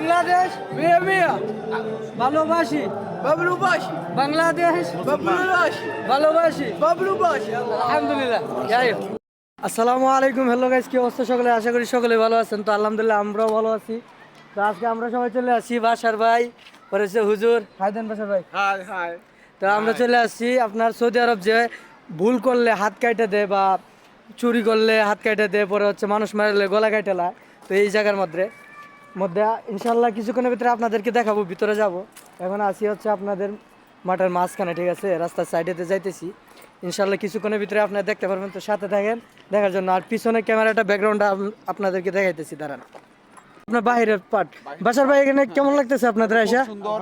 বাংলাদেশ ভালোবাসি। বাবলুবাসী বাংলাদেশ বাবলুবাসী ভালোবাসি। বাবলুবাসী আলহামদুলিল্লাহ যাই হোক। আসসালামু আলাইকুম হ্যালো গাইস কি অবস্থা সকলে? আশা করি সকলে ভালো আছেন। তো আলহামদুলিল্লাহ আমরাও ভালো আছি। তো আজকে আমরা সবাই চলে আসছি বাসার ভাই পরে হচ্ছে হুজুর। হাই দেন বাসার ভাই। Hi hi. তো আমরা চলে আসছি আপনার সৌদি আরব যে ভুল করলে হাত কাটে দেয় বা চুরি করলে হাত কাটে দেয় পরে হচ্ছে মানুষ মারলে গলা কাটে লায়। তো এই জায়গার মধ্যে। মধ্যে ইনশাল্লাহ কিছুক্ষণের ভিতরে আপনাদেরকে দেখাবো ভিতরে যাব। এখন আসি হচ্ছে আপনাদের মাঠের মাঝখানে ঠিক আছে? রাস্তার সাইডেতে যাইতেছি। ইনশাল্লাহ কিছুক্ষণের ভিতরে আপনারা দেখতে পারবেন তো সাথে থাকেন। দেখার জন্য আর পিছনে ক্যামেরাটা ব্যাকগ্রাউন্ডটা আপনাদেরকে দেখাইতেছি দাঁড়ান। আপনার বাইরের পার্ট বাসার ভাই এখানে কেমন লাগতেছে আপনাদের আয়সা সুন্দর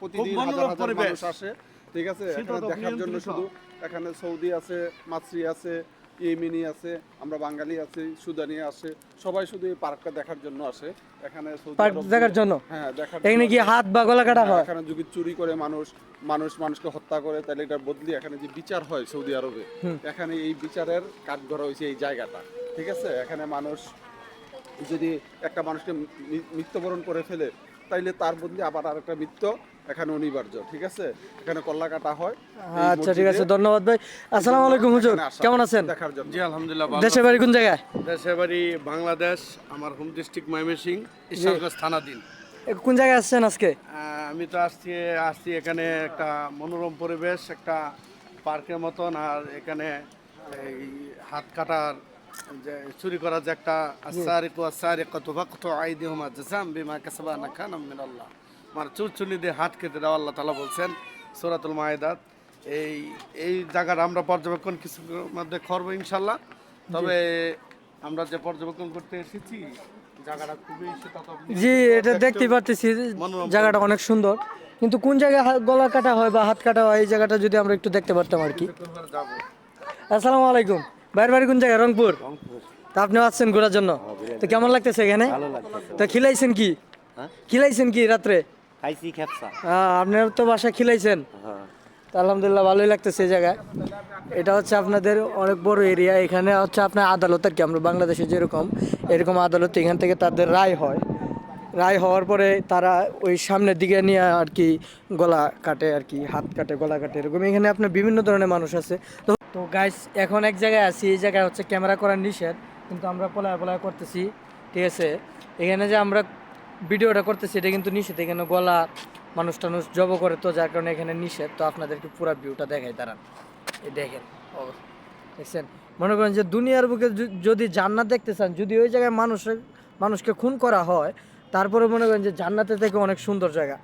প্রতিদিন হাজার হাজার মানুষ আসে ঠিক আছে? দেখার জন্য শুধু এখানে সৌদি আছে মাছরি আছে ইয়েমিনি আছে আমরা বাঙালি আছি সুদানি আছে সবাই শুধু এই পার্কটা দেখার জন্য আসে। এখানে পার্ক দেখার জন্য? হ্যাঁ দেখার এখানে কি হাত বা গলা কাটা হয় এখানে যদি চুরি করে মানুষ মানুষ মানুষকে হত্যা করে তাহলে এটার বদলি এখানে যে বিচার হয় সৌদি আরবে এখানে এই বিচারের কাঠগড় হয়েছে এই জায়গাটা ঠিক আছে? এখানে মানুষ যদি একটা মানুষকে মৃত্যুবরণ করে ফেলে তাইলে তার বদলে আবার আরেকটা মৃত্যু এখানে অনিবার্য ঠিক আছে? এখানে কল্লা কাটা হয় আচ্ছা ঠিক আছে ধন্যবাদ ভাই। আসসালামু আলাইকুম হুজুর। কেমন আছেন? দেখার জন্য। জি আলহামদুলিল্লাহ ভালো দেশের বাড়ি কোন জায়গায়? দেশের বাড়ি বাংলাদেশ আমার হোম ডিস্ট্রিক্ট ময়মনসিং ঈশ্বরগঞ্জ থানাধীন এ, কোন জায়গায় আসছেন আজকে? আমি তো আসছি আসছি এখানে একটা মনোরম পরিবেশ একটা পার্কের মতন আর এখানে এই হাত কাটার যে চুরি করার যে একটা আসারিক আসারিক তুবাক্তু আইদিহুমা জাযাম বিমা কাসাবা নাকানাম মিনাল্লাহ। মানে চুরচুনি দিয়ে হাত কেটে দেওয়া আল্লাহ তাআলা বলছেন সূরাতুল মায়েদাত। এই এই জায়গাটা আমরা পর্যবেক্ষণ কিছু মধ্যে করব ইনশাল্লাহ তবে আমরা যে পর্যবেক্ষণ করতে এসেছি জায়গাটা খুবই জি এটা দেখতে পারতেছি জায়গাটা অনেক সুন্দর। কিন্তু কোন জায়গায় গলা কাটা হয় বা হাত কাটা হয় এই জায়গাটা যদি আমরা একটু দেখতে পারতাম আর কি। আসসালামু আলাইকুম। বাইরের বাড়ি কোন জায়গায়? রংপুর। তা আপনি আসছেন ঘোরার জন্য? তো কেমন লাগতেছে এখানে? তো খিলাইছেন কি? খিলাইছেন কি রাত্রে? খাইছি খেপসা হ্যাঁ আপনার তো বাসা খিলাইছেন। তো আলহামদুলিল্লাহ ভালোই লাগতেছে এই জায়গায়। এটা হচ্ছে আপনাদের অনেক বড় এরিয়া এখানে হচ্ছে আপনার আদালত আর কি? আমরা বাংলাদেশে যেরকম এরকম আদালত এখান থেকে তাদের রায় হয়। রায় হওয়ার পরে তারা ওই সামনের দিকে নিয়ে আর কি গলা কাটে আর কি হাত কাটে গলা কাটে এরকম। এখানে আপনার বিভিন্ন ধরনের মানুষ আছে। তো তো গাইস এখন এক জায়গায় আছি এই জায়গায় হচ্ছে ক্যামেরা করার নিষেধ। কিন্তু আমরা পলায় পলায় করতেছি ঠিক আছে? এখানে যে আমরা ভিডিওটা করতেছি এটা কিন্তু নিষেধ। এখানে গলা মানুষ টানুষ জব করে তো যার কারণে এখানে নিষেধ। তো আপনাদেরকে পুরো ভিউটা দেখাই দাঁড়ান। এই দেখেন ও দেখছেন? মনে করেন যে দুনিয়ার বুকে যদি জান্নাত দেখতে চান যদি ওই জায়গায় মানুষের মানুষকে খুন করা হয় তারপরে মনে করেন যে জান্নাতের থেকে অনেক সুন্দর জায়গা।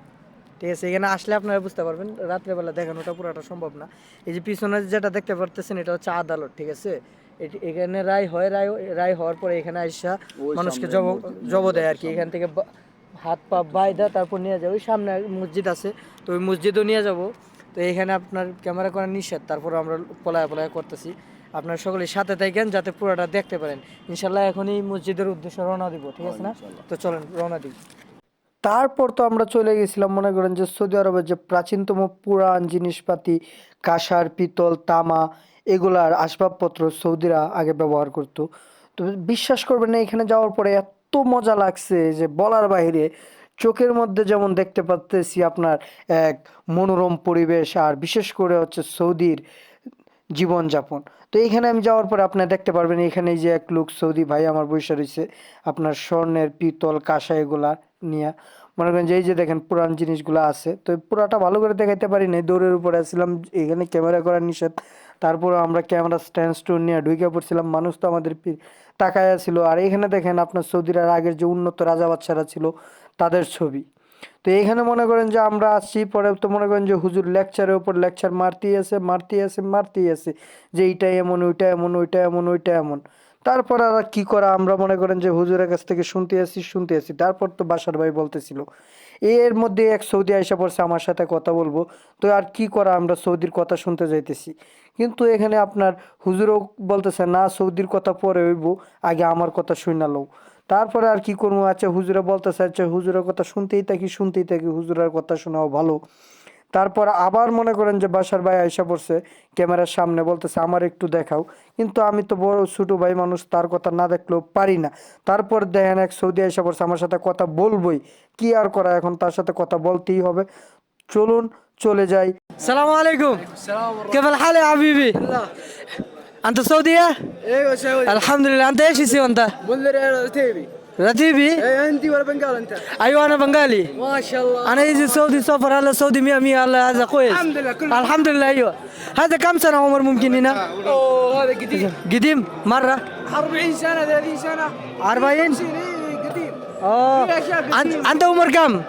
ঠিক আছে এখানে আসলে আপনারা বুঝতে পারবেন রাত্রেবেলা দেখানোটা পুরোটা সম্ভব না। এই যে পিছনে যেটা দেখতে পারতেছেন এটা হচ্ছে আদালত ঠিক আছে? এটি- এখানে রায় হয় রায় রায় হওয়ার পরে এখানে আইসা মানুষকে জব জব দেয় আর কি। এখান থেকে হাত পা বাইদা তারপর নিয়ে যাব ওই সামনে মসজিদ আছে তো ওই মসজিদও নিয়ে যাব। তো এখানে আপনার ক্যামেরা করা নিষেধ তারপর আমরা পলায় পলায় করতেছি। আপনার সকলে সাথে থাকেন যাতে পুরোটা দেখতে পারেন। ইনশাল্লাহ এখনই মসজিদের উদ্দেশ্যে রওনা দিব ঠিক আছে না? তো চলেন রওনা দিই। তারপর তো আমরা চলে গেছিলাম মনে করেন যে সৌদি আরবের যে প্রাচীনতম পুরাণ জিনিসপাতি কাঁসার পিতল তামা এগুলার আসবাবপত্র সৌদিরা আগে ব্যবহার করতো। তো বিশ্বাস করবেন না এখানে যাওয়ার পরে এত মজা লাগছে যে বলার বাইরে চোখের মধ্যে যেমন দেখতে পাচ্তেছি আপনার এক মনোরম পরিবেশ আর বিশেষ করে হচ্ছে সৌদির জীবনযাপন। তো এইখানে আমি যাওয়ার পরে আপনারা দেখতে পারবেন এখানে যে এক লোক সৌদি ভাই আমার বৈশা রয়েছে আপনার স্বর্ণের পিতল কাঁসা এগুলা নিয়ে। মনে করেন যে এই যে দেখেন পুরান জিনিসগুলো আছে, তো পুরাটা ভালো করে দেখাইতে পারি নাই। দৌড়ের উপরে আসছিলাম, এখানে ক্যামেরা করা নিষেধ। তারপর আমরা ক্যামেরা স্ট্যান্ড স্টোন নিয়ে ঢুকে পড়ছিলাম। মানুষ তো আমাদের তাকায়া ছিল আর এখানে দেখেন আপনার সৌদির আর আগের যে উন্নত রাজা বাচ্চারা ছিল, তাদের ছবি। তো এখানে মনে করেন যে আমরা আসছি, পরে তো মনে করেন যে হুজুর লেকচারের উপর লেকচার মারতেই আছে মারতেই আছে মারতেই আছে, যে এইটা এমন, ওইটা এমন ওইটা এমন ওইটা এমন। তারপর আর কি করা, আমরা মনে করেন যে হুজুরের কাছ থেকে শুনতে আসি শুনতে আসি। তারপর তো বাসার ভাই বলতেছিল এর মধ্যে এক সৌদি আইসা পড়ছে, আমার সাথে কথা বলব। তো আর কি করা, আমরা সৌদির কথা শুনতে যাইতেছি। কিন্তু এখানে আপনার হুজুরও বলতেছে, না, সৌদির কথা পরে হইব, আগে আমার কথা শুনে তারপরে আর কি করব? আচ্ছা হুজুরা বলতেছে আচ্ছা হুজুরের কথা শুনতেই থাকি শুনতেই থাকি, হুজুরার কথা শোনাও ভালো। তারপর আবার মনে করেন যে বাসার ভাই আইসা পড়ছে ক্যামেরার সামনে বলতেছে আমার একটু দেখাও কিন্তু আমি তো বড় ছোট ভাই মানুষ তার কথা না দেখলেও পারি না তারপর দেখেন এক সৌদি আইসা পড়ছে আমার সাথে কথা বলবোই কি আর করা এখন তার সাথে কথা বলতেই হবে চলুন চলে যাই সালাম আলাইকুম كيف الحال يا حبيبي انت سعوديه ايوه سعودي الحمد لله انت ايش يسوي انت منذر يا رتيبي اي انت ولا بنقال انت أيوه أنا بنغالي ما شاء الله أنا يجي سعودي سفر هلا سعودي 100 100 هلا هذا كويس الحمد لله، كل- الحمد لله أيوه هذا كم سنه عمر ممكن هنا اوه هذا قديم قديم مره 40 سنه 30 سنه 40 50 اي قديم آه انت عمر كم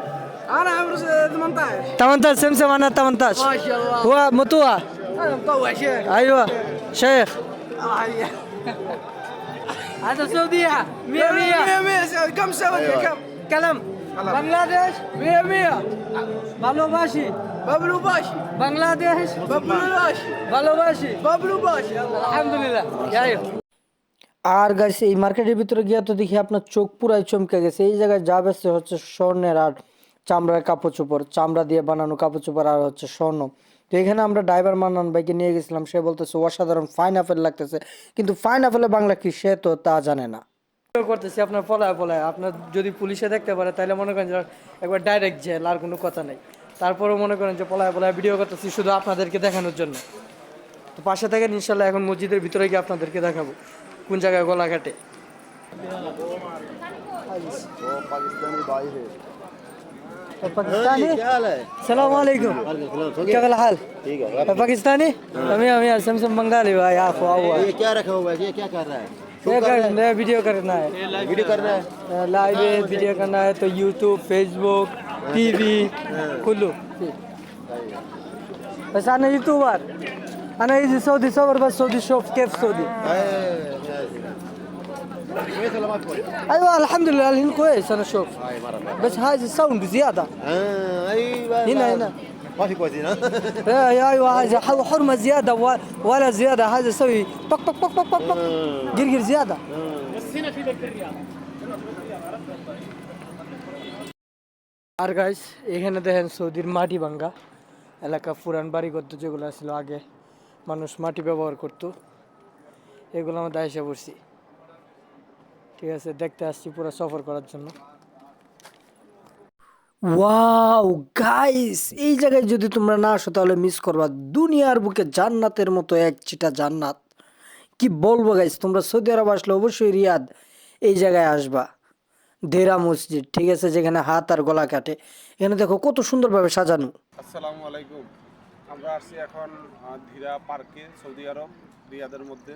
أنا عمري 18 18 سمسم أنا 18 ما شاء الله هو مطوع أنا مطوع شيخ أيوه شيخ. هذا سعوديه 100 100 100 كم سعوديه كم كلام بنغلاديش 100 100 ভালো বাসি بابلو باشي বাংলাদেশ بابلو باشي ভালোবাসি بابلو باشي الله আলহামদুলিল্লাহ যাই হোক। আর গাইস এই মার্কেটের ভিতরে গিয়ে তো দেখি আপনার চোখ পুরাই চমকে গেছে এই জায়গায় যা বেচছে হচ্ছে স্বর্ণের আর চামড়ার কাপড় চোপড় চামড়া দিয়ে বানানো কাপড় চোপড় আর হচ্ছে স্বর্ণ তো এখানে আমরা ড্রাইভার মান্নান ভাইকে নিয়ে গেছিলাম। সে বলতেছে অসাধারণ ফাইন আপেল লাগতেছে। কিন্তু ফাইন আপেলের বাংলা কি সে তো তা জানে না। করতেছি আপনার পলায় পলায় আপনার যদি পুলিশে দেখতে পারে তাহলে মনে করেন যে একবার ডাইরেক্ট জেল আর কোনো কথা নেই। তারপরেও মনে করেন যে পলায় পলায় ভিডিও করতেছি শুধু আপনাদেরকে দেখানোর জন্য। তো পাশে থেকে ইনশাল্লাহ এখন মসজিদের ভিতরে গিয়ে আপনাদেরকে দেখাবো কোন জায়গায় গলা কাটে पाकिस्तानी? हाँ क्या पाकिस्तानी? हाँ। रखा हुआ है क्या कर रहा है? वीडियो करना है। वीडियो है? लाइव वीडियो करना है हाँ, तो यूट्यूब फेसबुक टीवी कुल्लू बस यूट्यूबर सौ बस सऊदी शो केफ كويس ولا ما كويس؟ أيوة الحمد لله الحين كويس أنا أشوف هاي مرة مرة بس هذا الساوند زيادة آه ايوه هنا هنا ما في كويسين ها ايه ايوه هذا ح- حرمه زياده و- ولا زياده هذا يسوي بق بق بق بق بق بق قرقر زياده আর গাইস এখানে দেখেন সৌদির মাটি ভাঙ্গা এলাকা পুরান বাড়ি করতো যেগুলো ছিল আগে মানুষ মাটি ব্যবহার করতো এগুলো আমরা এসে পড়ছি ঠিক আছে দেখতে আসছি পুরো সফর করার জন্য। ওয়াও গাইস এই জায়গায় যদি তোমরা না আসো তাহলে মিস করবা। দুনিয়ার বুকে জান্নাতের মতো এক চিটা জান্নাত। কি বলব গাইস তোমরা সৌদি আরব আসলে অবশ্যই রিয়াদ এই জায়গায় আসবা। দেরা মসজিদ ঠিক আছে যেখানে হাত আর গলা কাটে। এখানে দেখো কত সুন্দরভাবে সাজানো। আসসালামু আলাইকুম। আমরা আসছি এখন ধীরা পার্কে সৌদি আরব রিয়াদের মধ্যে।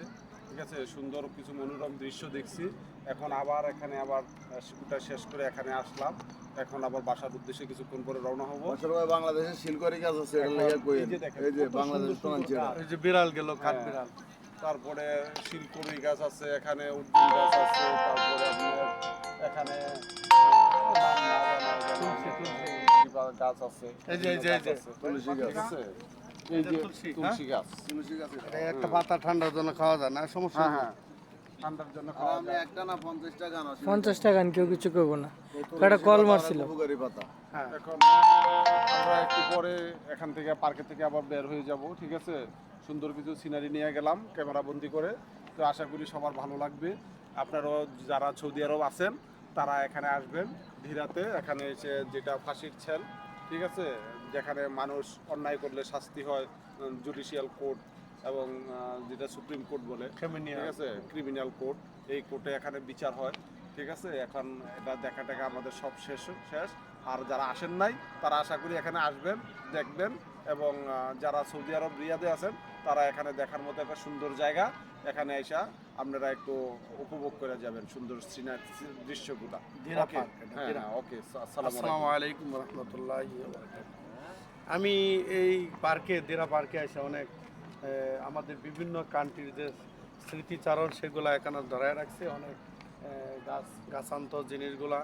ঠিক আছে সুন্দর কিছু মনোরম দৃশ্য দেখছি। এখন আবার এখানে আবার শুটটা শেষ করে এখানে আসলাম। এখন আবার বাসার উদ্দেশ্যে কিছুক্ষণ পরে রওনা হব। আসলে বাংলাদেশের শিলকরি গাছ আছে এই যে দেখেন, এই যে কত বাংলাদেশ সুন্দর সুন্দর শোনাচ্ছি গাছ। এই যে বিড়াল গেল কাঠ হ্যাঁ। বিড়াল। তারপরে শিলকুড়ি গাছ আছে এখানে উর্দুন গাছ আছে তারপরে আপনার এখানে গাছ আছে এই যে, এই যে, এই যে, আছে, তুলসী গাছ। আছে? এই যে তুলসী, তুলসী গাছ। তুলসী গাছ এটা। এই একটা পাতা ঠান্ডার জন্য খাওয়া যায় না সমস্যা হ্যাঁ হ্যাঁ। ঠান্ডার জন্য খাওয়া আমি একটা না পঞ্চাশ টাকা আনা পঞ্চাশ টাকা আন কেউ কিছু করব না। একটা কল মারছিল উপকারী পাতা। হ্যাঁ। এখন আমরা একটু পরে এখান থেকে পার্কে থেকে আবার বের হয়ে যাব ঠিক আছে? সুন্দর কিছু সিনারি নিয়ে গেলাম ক্যামেরা বন্দি করে। তো আশা করি সবার ভালো লাগবে। আপনারাও যারা সৌদি আরব আছেন তারা এখানে আসবেন ধীরাতে। এখানে এসে যেটা ফাঁসির ছেল ঠিক আছে? যেখানে মানুষ অন্যায় করলে শাস্তি হয় জুডিশিয়াল কোর্ট এবং যেটা সুপ্রিম কোর্ট বলে. ঠিক আছে? ক্রিমিনাল কোর্ট এই কোর্টে এখানে বিচার হয় ঠিক আছে? এখন এটা দেখা টাকা আমাদের সব শেষ শেষ। আর যারা আসেন নাই তারা আশা করি এখানে আসবেন দেখবেন এবং যারা সৌদি আরব রিয়াদে আছেন তারা এখানে দেখার মতো একটা সুন্দর জায়গা। এখানে এসে আপনারা একটু উপভোগ করে যাবেন সুন্দর সিনার দৃশ্যগুলা। ধীরা ওকে হ্যাঁ হ্যাঁ ওকে আসসালামু আলাইকুম। রহমতুল্লাহ আমি এই পার্কে দেরা পার্কে এসে অনেক আমাদের বিভিন্ন কান্ট্রির যে স্মৃতিচারণ সেগুলো এখানে ধরায় রাখছে। অনেক গাছ গাছান্ত জিনিসগুলা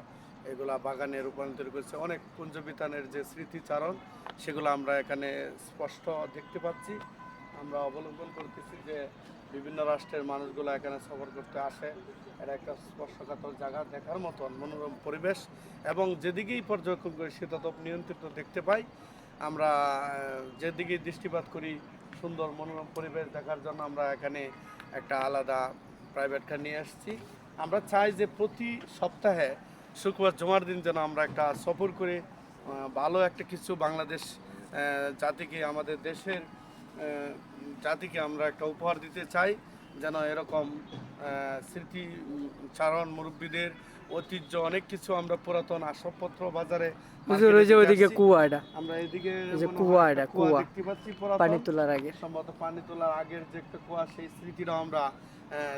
এগুলা বাগানে রূপান্তর করছে অনেক কুঞ্জবিতানের যে স্মৃতিচারণ সেগুলো আমরা এখানে স্পষ্ট দেখতে পাচ্ছি। আমরা অবলম্বন করতেছি যে বিভিন্ন রাষ্ট্রের মানুষগুলো এখানে সফর করতে আসে। এটা একটা স্পর্শকাতর জায়গা দেখার মতন মনোরম পরিবেশ এবং যেদিকেই পর্যবেক্ষণ করি সেটা নিয়ন্ত্রিত দেখতে পাই। আমরা আহ, যেদিকে দৃষ্টিপাত করি সুন্দর মনোরম পরিবেশ দেখার জন্য আমরা এখানে একটা আলাদা প্রাইভেট কার নিয়ে আসছি। আমরা চাই যে প্রতি সপ্তাহে শুক্রবার জমার দিন যেন আমরা একটা সফর করে ভালো একটা কিছু বাংলাদেশ জাতিকে আমাদের দেশের জাতিকে আমরা একটা উপহার দিতে চাই যেন এরকম আহ, স্মৃতি চারণ মুরব্বীদের ঐতিহ্য অনেক কিছু আমরা পুরাতন আসবাবপত্র বাজারে যে ওইদিকে কুয়া এটা আমরা এদিকে যে কুয়া এটা, কুয়া। দেখতে পাচ্ছি পানি তোলার আগে। সম্ভবত পানি তোলার আগের যে একটা কুয়া সেই স্মৃতিটাও আমরা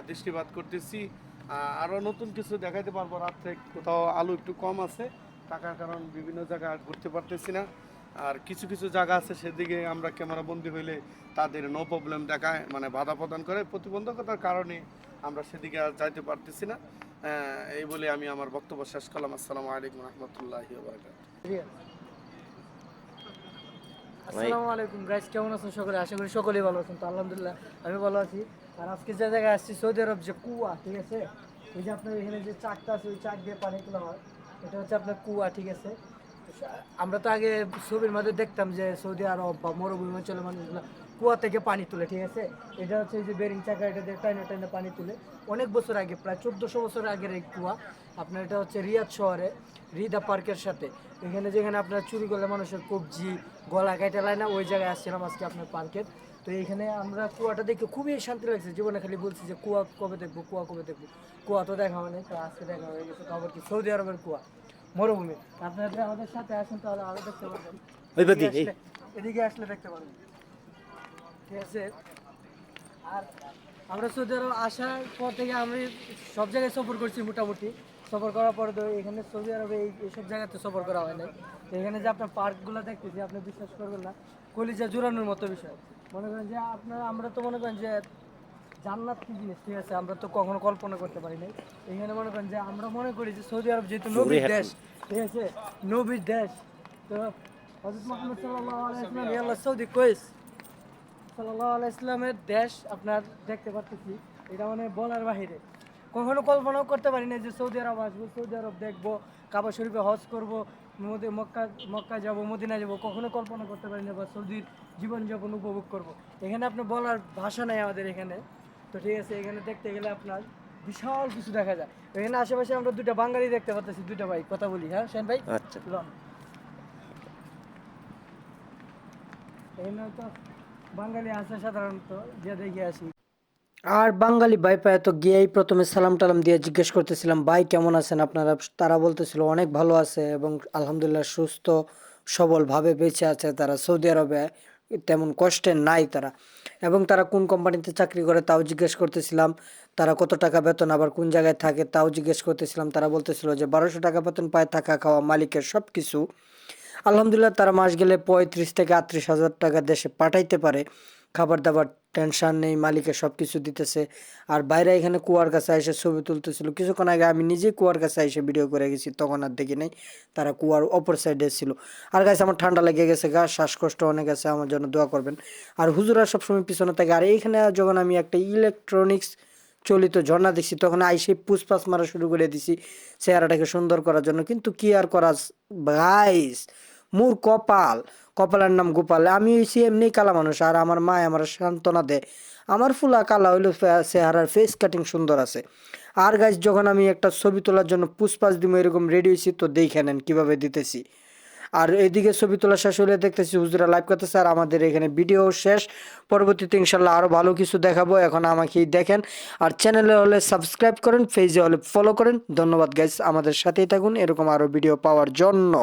দৃষ্টিপাত করতেছি। আহ, আরও নতুন কিছু দেখাইতে পারব রাত্রে কোথাও আলু একটু কম আছে টাকার কারণ বিভিন্ন জায়গায় ঘুরতে পারতেছি না। আর কিছু কিছু জায়গা আছে সেদিকে আমরা ক্যামেরা বন্দি হইলে তাদের নো প্রবলেম দেখায় মানে বাধা প্রদান করে। প্রতিবন্ধকতার কারণে আমরা সেদিকে আর যাইতে পারতেছি না। এই বলে আমি আমার বক্তব্য শেষ করলাম। আসসালামু আলাইকুম রহমতুল্লাহ আসসালামু আলাইকুম গাইস কেমন আছেন সকলে? আশা করি সকলেই ভালো আছেন। তো আলহামদুলিল্লাহ, আমি ভালো আছি। আর আজকে যে জায়গায় আসছি, সৌদি আরব যে কুয়া, ঠিক আছে? ওই যে আপনার এখানে যে চাকটা আছে, ওই চাক দিয়ে পানি তোলা হয়। এটা হচ্ছে আপনার কুয়া, ঠিক আছে? আমরা তো আগে ছবির মধ্যে দেখতাম যে সৌদি আরব বা মরুভূমি অঞ্চলের মানুষগুলো কুয়া থেকে পানি তুলে, ঠিক আছে? এটা হচ্ছে যে বেরিং চাকা, এটা দিয়ে টাইনে টাইনে পানি তুলে। অনেক বছর আগে, প্রায় চোদ্দোশো বছর আগের এই কুয়া, আপনার এটা হচ্ছে রিয়াদ শহরে, রিদা পার্কের সাথে। এখানে যেখানে আপনার চুরি করলে মানুষের কবজি, গলা কেটে লায় না, ওই জায়গায় আসছিলাম আজকে আপনার পার্কের তো এইখানে আমরা কুয়াটা দেখে খুবই শান্তি লাগছে, জীবনে খালি বলছি যে কুয়া কবে দেখব, কুয়া কবে দেখব। কুয়া তো দেখা হয়নি তো আজকে দেখা হয়ে গেছে খবর কি সৌদি আরবের কুয়া। মরুভূমি। আপনারা যদি আমাদের সাথে আসেন তাহলে আরও দেখতে পারবেন। ওই পাতি, এদিকে আসলে- দেখতে পারবেন। ঠিক আছে? আর আমরা সৌদি আরব আসার পর থেকে আমি সব জায়গায় সফর করছি মোটামুটি। সফর করার পরে এখানে সৌদি আরবে এই এইসব জায়গাতে সফর করা হয় নাই। এখানে যে আপনার পার্কগুলো দেখতেছি আপনি বিশ্বাস করবেন না। কলিজা জোরানোর মতো বিষয়। মনে করেন যে আপনারা আমরা তো মনে করেন যে জান্নাত কি জিনিস? ঠিক আছে আমরা তো কখনো কল্পনা করতে পারি নাই। এখানে মনে করেন যে আমরা মনে করি যে সৌদি আরব যেহেতু নবীর দেশ ঠিক আছে নবীর দেশ তো হজরত মোহাম্মদ সাল্লাল্লাহু আলাইহি ওয়াসাল্লাম ইয়াল্লাহ সৌদি কইস সাল্লাহ ইসলামের দেশ আপনার দেখতে পাচ্ছি এটা মানে বলার বাহিরে। কখনো কল্পনাও করতে পারি না যে সৌদি আরব আসব সৌদি আরব দেখব কাবা শরীফে হজ করব মোদে মক্কা মক্কা যাব মদিনা যাব কখনো কল্পনা করতে পারি না বা সৌদির জীবনযাপন উপভোগ করব। এখানে আপনি বলার ভাষা নাই আমাদের এখানে। তো ঠিক আছে এখানে দেখতে গেলে আপনার বিশাল কিছু দেখা যায়। এখানে আশেপাশে আমরা দুটা বাঙালি দেখতে পাচ্ছি দুটা ভাই কথা বলি হ্যাঁ? সেন ভাই? আচ্ছা। লন। এখানে তো বাঙালি আছে সাধারণত যে দেখে আসি। আর বাঙালি ভাই পায় তো গিয়েই প্রথমে সালাম টালাম দিয়ে জিজ্ঞেস করতেছিলাম ভাই কেমন আছেন? আপনারা তারা বলতেছিল অনেক ভালো আছে এবং আলহামদুলিল্লাহ সুস্থ সবলভাবে বেঁচে আছে তারা সৌদি আরবে। তেমন কষ্টে নাই তারা। এবং তারা কোন কোম্পানিতে চাকরি করে তাও জিজ্ঞেস করতেছিলাম, তারা কত টাকা বেতন, আবার কোন জায়গায় থাকে তাও জিজ্ঞেস করতেছিলাম, তারা বলতেছিল যে বারোশো টাকা বেতন পায় থাকা খাওয়া মালিকের সব কিছু আলহামদুলিল্লাহ তারা মাস গেলে পঁয়ত্রিশ থেকে আটত্রিশ হাজার টাকা দেশে পাঠাইতে পারে। খাবার দাবার টেনশন নেই মালিকে সব কিছু দিতেছে। আর বাইরে এখানে কুয়ার কাছে এসে ছবি তুলতেছিল। কিছুক্ষণ আগে আমি নিজেই কুয়ার কাছে এসে ভিডিও করে গেছি, তখন আর দেখি নাই। তারা কুয়ার অপর সাইডে ছিল। আর গাছ আমার ঠান্ডা লেগে গেছে গা, শ্বাসকষ্ট অনেক আছে, আমার জন্য দোয়া করবেন। আর হুজুরা সবসময় পিছনে থাকে। আর এইখানে যখন আমি একটা ইলেকট্রনিক্স চলিত ঝর্ণা দেখছি, তখন আইসে পুষপাস মারা শুরু করে দিছি চেহারাটাকে সুন্দর করার জন্য। কিন্তু কি আর করা গাইস মোর কপাল। কপালের নাম গোপাল। আমি হইছি এমনি কালা মানুষ, আর আমার মা আমার সান্ত্বনা দেয়। আমার ফুলা কালা হইল চেহারার ফেস কাটিং সুন্দর আছে। আর গাইস যখন আমি একটা ছবি তোলার জন্য পুষ্পাস দিব এরকম রেডি হয়েছি তো দেখে নেন কীভাবে দিতেছি। আর এদিকে ছবি তোলা শেষ হলে দেখতেছি হুজুরা লাইভ করতেছে, আর আমাদের এখানে ভিডিও শেষ। পরবর্তীতে ইনশাল্লাহ আরও ভালো কিছু দেখাবো। এখন আমাকেই দেখেন। আর চ্যানেলে হলে সাবস্ক্রাইব করেন পেজে হলে ফলো করেন। ধন্যবাদ গাইস আমাদের সাথেই থাকুন। এরকম আরও ভিডিও পাওয়ার জন্য।